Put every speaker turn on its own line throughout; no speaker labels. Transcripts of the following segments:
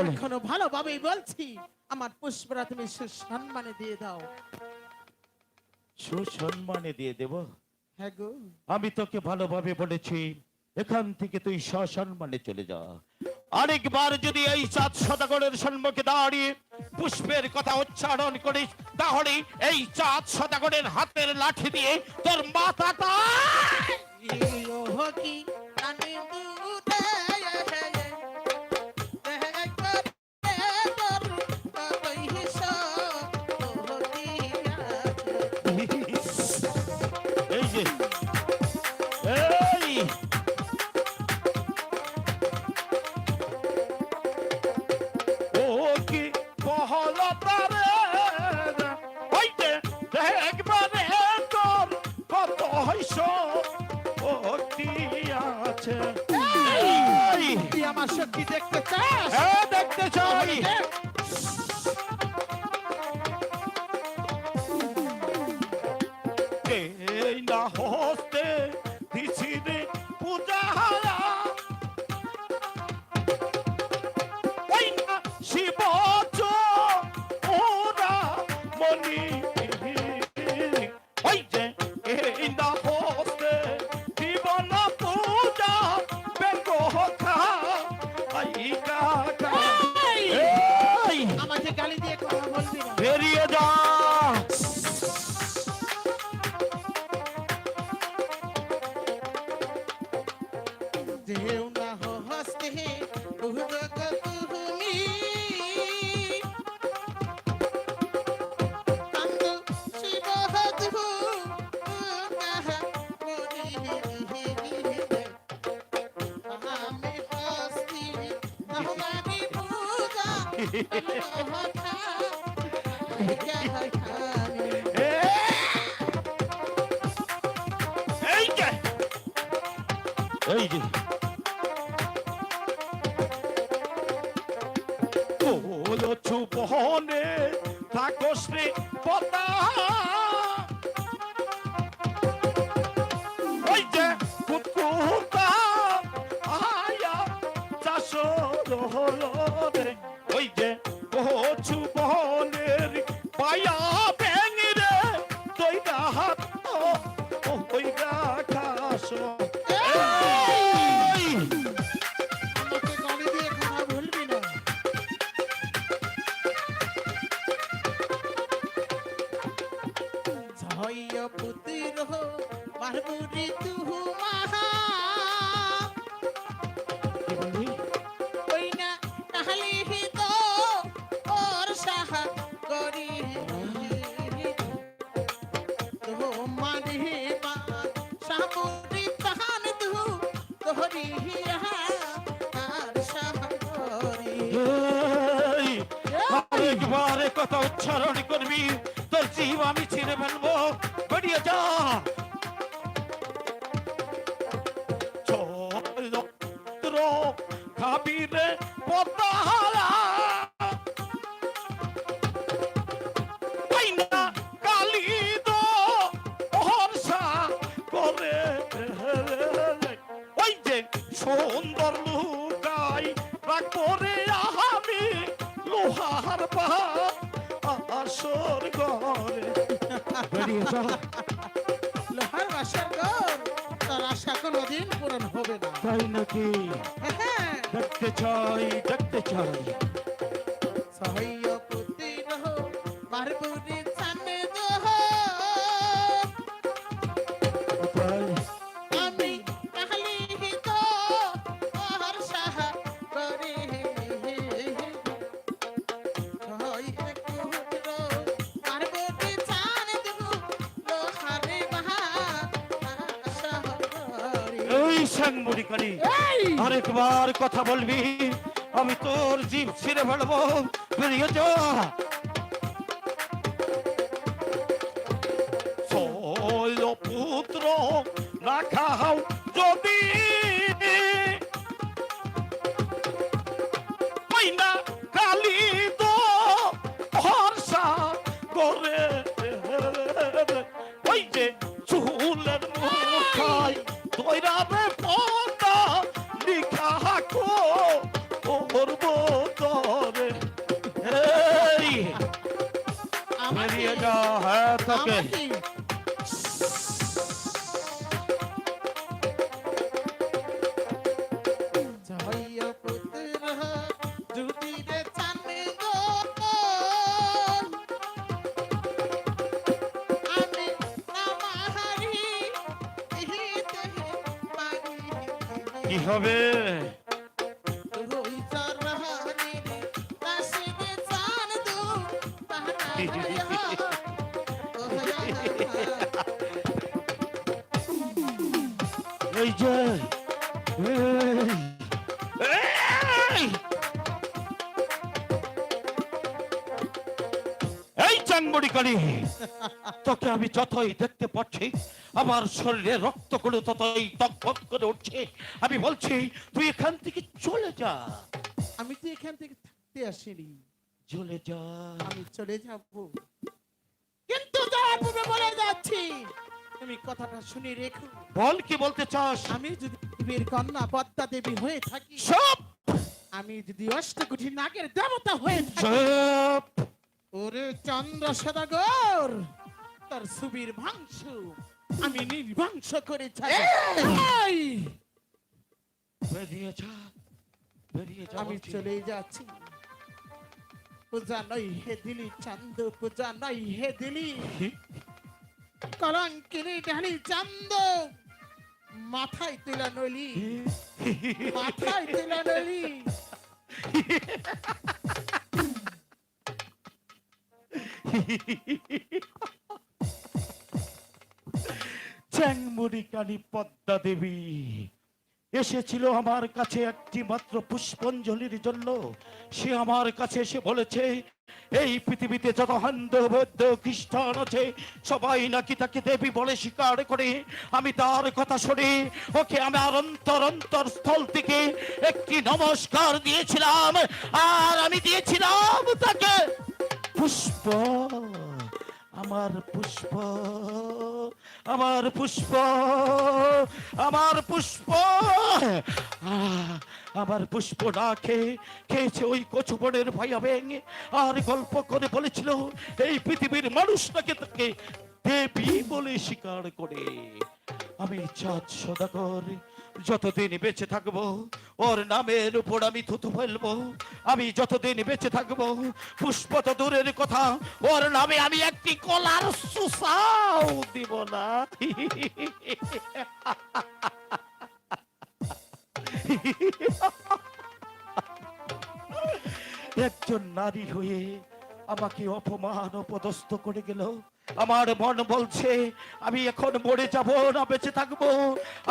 বলো এখনও ভালোভাবেই বলছি আমার পুষ্পরা তুমি সুসম্মানে দিয়ে দাও
সুসম্মানে দিয়ে দেব
হ্যাঁ গো
আমি তোকে ভালোভাবে বলেছি এখান থেকে তুই সসম্মানে চলে যা আরেকবার যদি এই চাঁদ সদাগরের সম্মুখে দাঁড়িয়ে পুষ্পের কথা উচ্চারণ করিস তাহলে এই চাঁদ সদাগরের হাতের লাঠি দিয়ে তোর মাথাটা না হস্তে দিছি রে পূজাহারা? ওই না শিবা Hey, আমার পাহাড় আসর
গড়ে তার আশা কোনোদিন পূরণ হবে না।
তাই নাকি?
হ্যাঁ, হ্যাঁ।
দেখতে চাই দেখতে চাই। এই! সাংবুড়ি আরেকবার কথা বলবি আমি তোর জীব ছিঁড়ে ফেলব। বেরিয়ে যা। কি হবে? এই যে এই, চাঙ্গড়ি কালি তোকে আমি যতই দেখতে পাচ্ছি আমার শরীরে রক্তগুলো ততই টকবক করে উঠছে। আমি বলছি তুই এখান থেকে চলে যা।
আমি তো এখান থেকে থাকতে আসিনি।
চলে যা।
আমি চলে যাব। কিন্তু যাওয়ার পূর্বে বলে যাচ্ছি তুমি কথাটা শুনে রেখো।
বল কি বলতে চাস?
আমি যদি দেবীর কন্যা পদ্মা দেবী হয়ে থাকি
সব!
আমি যদি অষ্টকুঠি নাগের দেবতা হয়ে থাকি
সব!
ওরে চন্দ্র সদাগর! তার সুবীর ভাংশ আমি নির্বাংশ করে ছাড়ব।
বেরিয়ে যা বেরিয়ে যা
আমি চলে যাচ্ছি। পূজা নই হে দিলি চান্দ পূজা নই হে দিলি কলঙ্কিনী ঢালি চান্দ। মাথায় তুলা নলি মাথায় তুলা নলি।
চ্যাংমুড়ি কালী পদ্মা দেবী। এসেছিল আমার কাছে একটি মাত্র পুষ্পাঞ্জলির জন্য। সে আমার কাছে এসে বলেছে, এই পৃথিবীতে যত হিন্দু, বৌদ্ধ, খ্রিস্টান আছে, সবাই নাকি তাকে দেবী বলে স্বীকার করে। আমি তার কথা শুনে ওকে আমি আর অন্তর অন্তর স্থল থেকে একটি নমস্কার দিয়েছিলাম। আর আমি দিয়েছিলাম তাকে পুষ্প, আমার পুষ্প। আমার পুষ্প আমার পুষ্প। আমার পুষ্প না খেয়ে খেয়েছে ওই কচু বনের ভাইয়া ভেঙে আর গল্প করে বলেছিল, এই পৃথিবীর মানুষ নাকি তাকে দেবী বলে স্বীকার করে। আমি চাঁদ সদাগর যতদিন বেঁচে থাকব, ওর নামের উপর আমি থুতু ফেলব। আমি যতদিন বেঁচে থাকব, পুষ্প তো দূরের কথা, ওর নামে আমি একটি কলার সুসাও দিব না। একজন নারী হয়ে আমাকে অপমান অপদস্থ করে গেল। আমার মন বলছে, আমি এখন মরে যাব না, বেঁচে থাকব।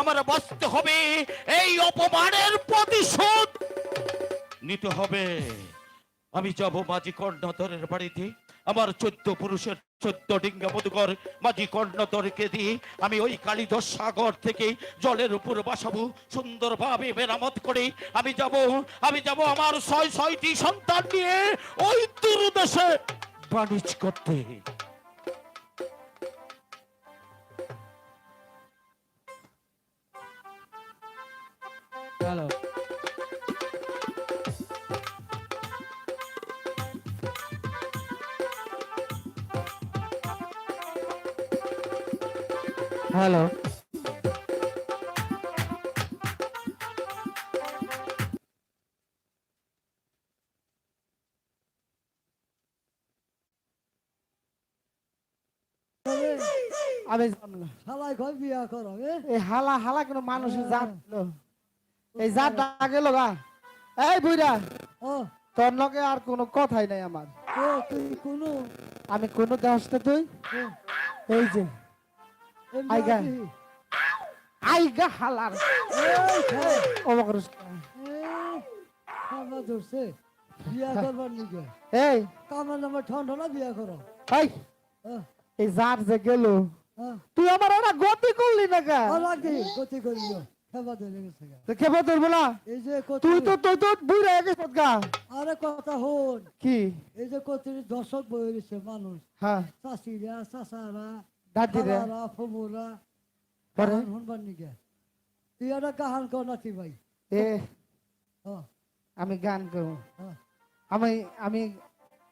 আমার বাঁচতে হবে, এই অপমানের প্রতিশোধ নিতে হবে। আমি যাব মাঝি কর্ণধরের বাড়িতে। আমার চোদ্দ পুরুষের চোদ্দ ডিঙ্গা মধুকর মাঝি কর্ণধরকে দিয়ে আমি ওই কালীধর সাগর থেকে জলের উপর বাসাবো, সুন্দরভাবে মেরামত করে আমি যাব আমি যাব আমার ছয় ছয়টি সন্তান নিয়ে ওই দূরদেশে বাণিজ্য করতে।
হ্যালো
আমি
বিয়া করো
এই হালা হালা কোনো মানুষের জাত এই জাত লগা। এই বুইরা
ও।
তোর লগে আর কোনো কথাই নাই আমার।
ও তুই কোনো?
আমি কোনো দেশতে তুই। এই যে। আইগা।
আছি।
আই গা হালার অবাক করিস
ধরছে। বিয়া করবার নিকে
এই।
কামার নামে ঠান্ডা না বিয়া করো।
এই।
হ্যাঁ,
এই যার যে গেল
হ্যাঁ।
তুই আমার একটা গতি করলি না কে
আর গতি গেছে
খেপে
এই যে
তুই তো তুই তো বুড়ে গেছিস গা।
আরে কথা হন।
কি?
এই যে কত দর্শক রয়েছে মানুষ।
হ্যাঁ।
চাষিরা চাষারা
দাদিরা।
খালারা ফমুরা
পরে?
গান শুনবার নিকে। তুই একটা গাহান কর নাতি ভাই?
এ আমি গান করব। আমি আমি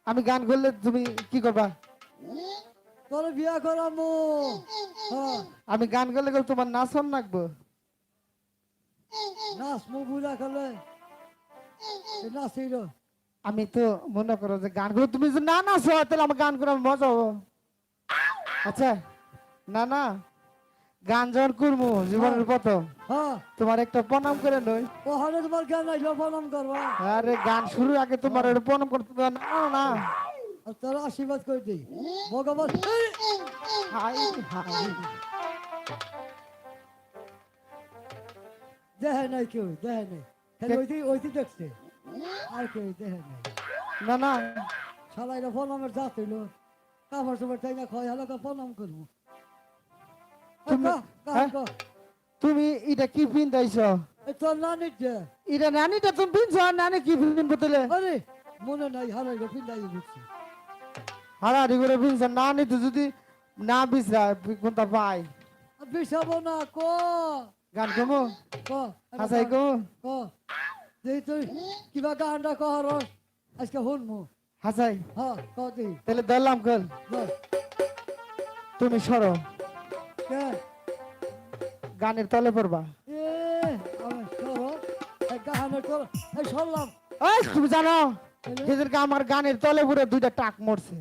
আমি গান করলে তুমি কি করবা?
তোর বিয়া করামো।
আমি গান করলে গেলে তোমার নাচন রাখব
নাচ মু বুড়া খেলে নাচিল।
আমি তো মনে করো যে গান করে তুমি যদি না নাচো তাহলে আমার গান করে মজা হব। আচ্ছা। না না। গান যখন করব জীবনের প্রথম
হ্যাঁ।
তোমার একটা প্রণাম করে নই
ওখানে তোমার জ্ঞান নাই প্রণাম করবা।
আরে গান শুরু আগে তোমার একটা প্রণাম করতে না না,
তোর আশীর্বাদ করে দিই? ভগবান
হাই হাই।
দেহে নাই কেউ দেহে নাই। দেখছে। আর কেউ নাই।
না না।
সালাইরা প্রণামের জাত হইল। কাপড় চোপড় তাই না খয় হালকা প্রণাম করব।
তুমি- হ্যাঁ? তুমি এটা কি পিন্ধাইছ
তোর নানির যে
এটা নানিটা তুমি পিনছ? নানি কি পিনবো তাহলে
আরে মনে নাই হারাই গো পিন্দাই বুঝছি
হারাহারি করে পিনছ? নানি তো যদি না বিছরা কোনটা পাই
বিষাবো না ক।
গান কমো?
ক
হাসাই কমো?
ক। যেই তুই কিবা গানটা কহর আজকে শুনমু।
হাসাই।
হ্যাঁ ক দিই
তাহলে কল
বল।
তুমি সরো।
কে
গানের তলে পড়বা। তুমি জানো? সেদিনকে আমার গানের তলে পড়ে দুইটা টাক মরছে।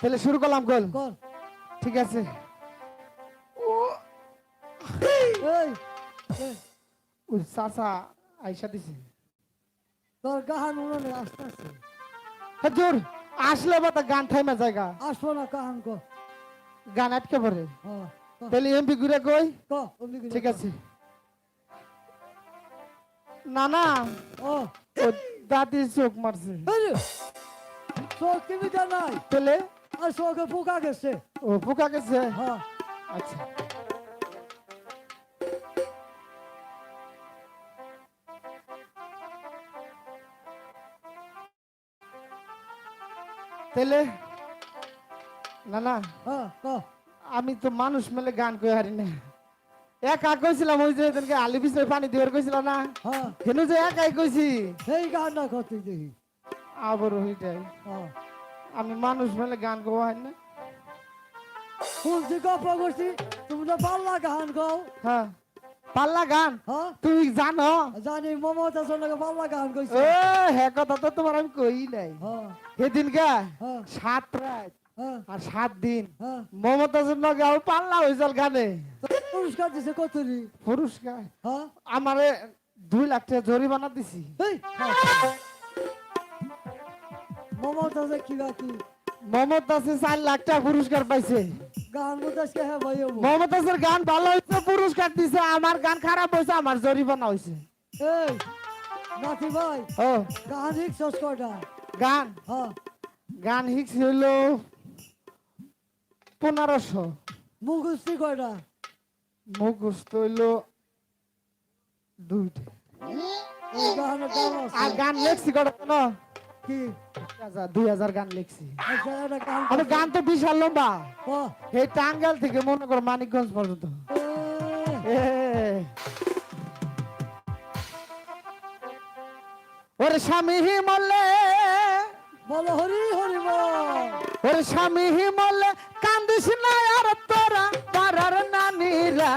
তাহলে শুরু করলাম কল ঠিক আছে। ওই চাচা আইসা দিছে।
তোর গাহান উনানে আস্তে আস্তে।
হেজুর আসলে বা তা গান থাইমা জায়গা।
আসব না গাহান ক
গান আটকে পড়ে। তাহলে এমপি ঘুরে কই? ঠিক আছে। না না
ও
দাদি চোখ মারছে।
চোখ তুমি জানাই
তাহলে?
আর চোখে পোকা গেছে।
ও পোকা গেছে?
হ্যাঁ
আচ্ছা। তাহলে না না আমি তো মানুষ মেলে গান কই হারি না। একা কইছিলাম ওই যে এদিনকে আলু পিছনে পানি দিবার কইছিল না। কেন যে একাই কইছি।
সেই গানটা করতে দেখি
আবার ওইটাই। আমি মানুষ মেলে গান গাওয়া হয় না।
শুনছি গপ্প করছি তুমি তো পাল্লা গান গাও।
হ্যাঁ। পাল্লা গান? তুমি জানো?
জানি মমতা সঙ্গে পাল্লা গান
ও
কইছে
হ্যাঁ কথা তো তোমার আমি কই নাই। সেদিন গা সাত রাত আর সাত দিন মমতাজের জন্য গাও পাল্লা হয়েছিল গানে।
পুরস্কার দিছে কতরি?
পুরস্কার? আমারে দুই লাখ টাকা জরিমানা দিছি।
এই মমতা যে কি বাকি
মমতাজে চার লাখ টাকা পুরস্কার পাইছে।
হ্যাঁ
মমতাজের গান ভালো হয়েছে পুরস্কার দিছে আমার গান খারাপ হয়েছে আমার জরিমানা হয়েছে
নাতি ভাই
ও।
গান হিক সস কয়টা?
গান?
হ্যাঁ।
গান হিক্স হইল পনেরোশো।
মুখস্থি কয়টা?
মুখস্থ হইল দুইটা।
গান
আর গান লেখছি জানো?
কি?
হাজার, দুই হাজার গান লিখছি।
গান
তো বিশাল লম্বা। এই টাঙ্গাল থেকে মনে করো মানিকগঞ্জ পর্যন্ত। ওরে স্বামী মল্লে
বলো হরি হরি
ওরে স্বামী মল্লে কান্দিস না আর তোরা পারার নানিরা।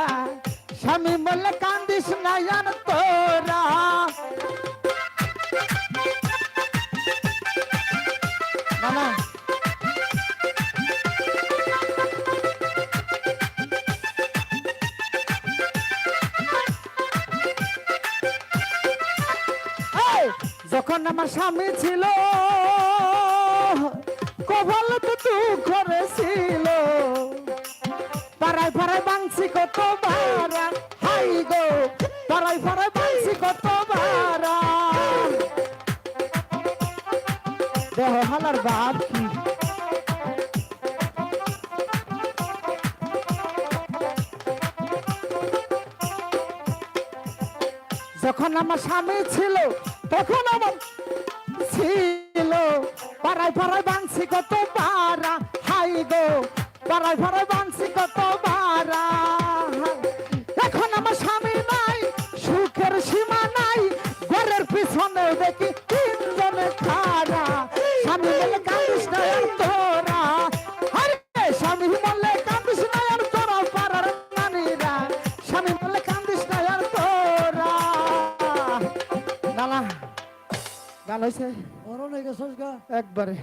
স্বামী মল্লে কান্দিস না আর তোরা। আমার স্বামী ছিল। কপাল তো দুঃখ ছিল পাড়ায় পাড়ায় বাংসি কত ভাড়া হাই গো, পাড়ায় পাড়ায় বাংসি কত ভাড়া দেহ হালার বাপ কি? যখন আমার স্বামী ছিল, তখন আমার ছিল। পাড়ায় পাড়ায় বাংছি কত পাড়া। হাই গো পাড়ায় পাড়ায় বাংসি
গেছস গা
একবারে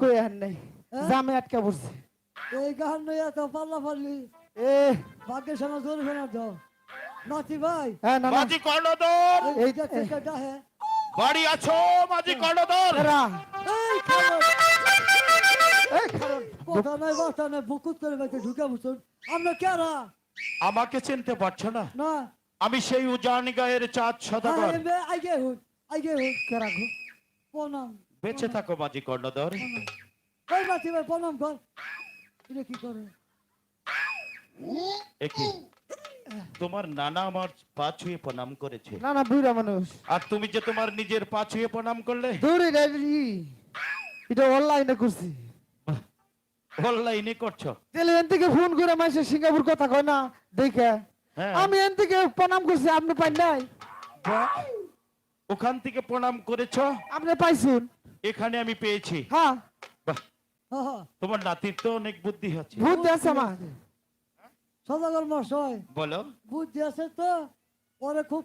কই আর নেই।
হ্যাঁ?
জামে আটকা পড়ছে।
এই গান নই এত পাল্লা পাল্লি।
এ।
জোরে শোনার দাও। নাতি ভাই।
হ্যাঁ না
মাঝি কর্ণধর।
এই
এই-
দেখতে কেটা হে
বাড়ি আছো মাঝি কর্ণধর?
এই কারণ
এই কারণ
কথা নাই নাই বুকুত করে বাইতে ঢুকে বসুন। আমরা কেরা?
আমাকে চিনতে পারছ না?
না।
আমি সেই উজানি গায়ের চাঁদ সদাগর।
গো
প্রণাম
বেঁচে থাকো মাঝি কর্ণধর।
ভাই প্রণাম কর। এটা কি করে?
একই তোমার নানা আমার পা ছুঁয়ে প্রণাম করেছে।
না না বুড়া মানুষ।
আর তুমি যে তোমার নিজের পা ছুঁয়ে প্রণাম করলে?
দূরে রে। এটা অনলাইনে করছি।
অনলাইনে করছ?
তাহলে এন থেকে ফোন করে মাসে সিঙ্গাপুর কথা কয় না দেখে। আমি এন থেকে প্রণাম করছি আপনি পাই নাই?
ওখান থেকে প্রণাম করেছ?
আপনি পাইছুন।
এখানে আমি পেয়েছি।
হ্যাঁ।
বাহ,
হ্যাঁ হ্যাঁ।
তোমার নাতির তো অনেক বুদ্ধি আছে।
ভূত আছে আমার।
সদাগর মশাই
বলো।
বুদ্ধি আছে তো? ওরে খুব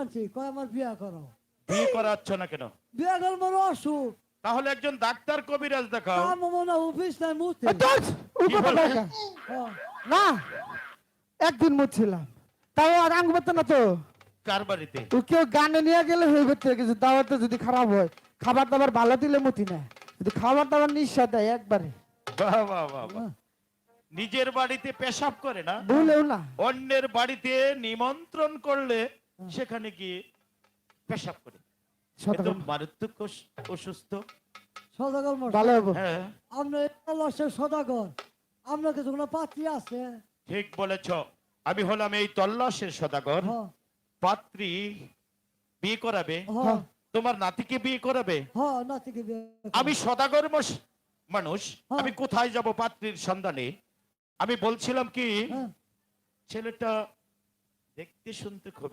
আনছি। কয় আমার বিয়া করো?
বিয়ে করাচ্ছ না কেন?
বিয়া কর মোর অসুখ।
তাহলে একজন ডাক্তার কবিরাজ দেখাও।
মনে অফিস নাই মুতে
না।
হ্যাঁ।
একদিন মুছিলাম তাও আর আঙ্গ না তো?
কার বাড়িতে?
ও কেউ গানে নিয়ে গেলে হয়ে করতে কিছু দাওয়াতে যদি খারাপ হয়। খাবার দাবার ভালো দিলে মতি না। যদি খাবার দাবার নিঃস্বাদ দেয় একবারে।
বাহ বাহ বাহ বাহ। নিজের বাড়িতে পেশাব করে না?
ভুলেও না।
অন্যের বাড়িতে নিমন্ত্রণ করলে সেখানে গিয়ে পেশাব করে। মারাত্মক অসুস্থ।
সদাগর
ভালো হব।
হ্যাঁ।
সদাগর আপনার কিছু কোনো পাত্রী আছে?
ঠিক বলেছ। আমি হলাম এই তল্লাশের সদাগর।
হ্যাঁ।
পাত্রী বিয়ে করাবে।
হ্যাঁ।
তোমার নাতিকে বিয়ে করাবে।
হ্যাঁ।
আমি সদাগর মানুষ।
হ্যাঁ।
আমি কোথায় যাব পাত্রীর সন্ধানে? আমি বলছিলাম কি
হ্যাঁ।
ছেলেটা দেখতে শুনতে খুবই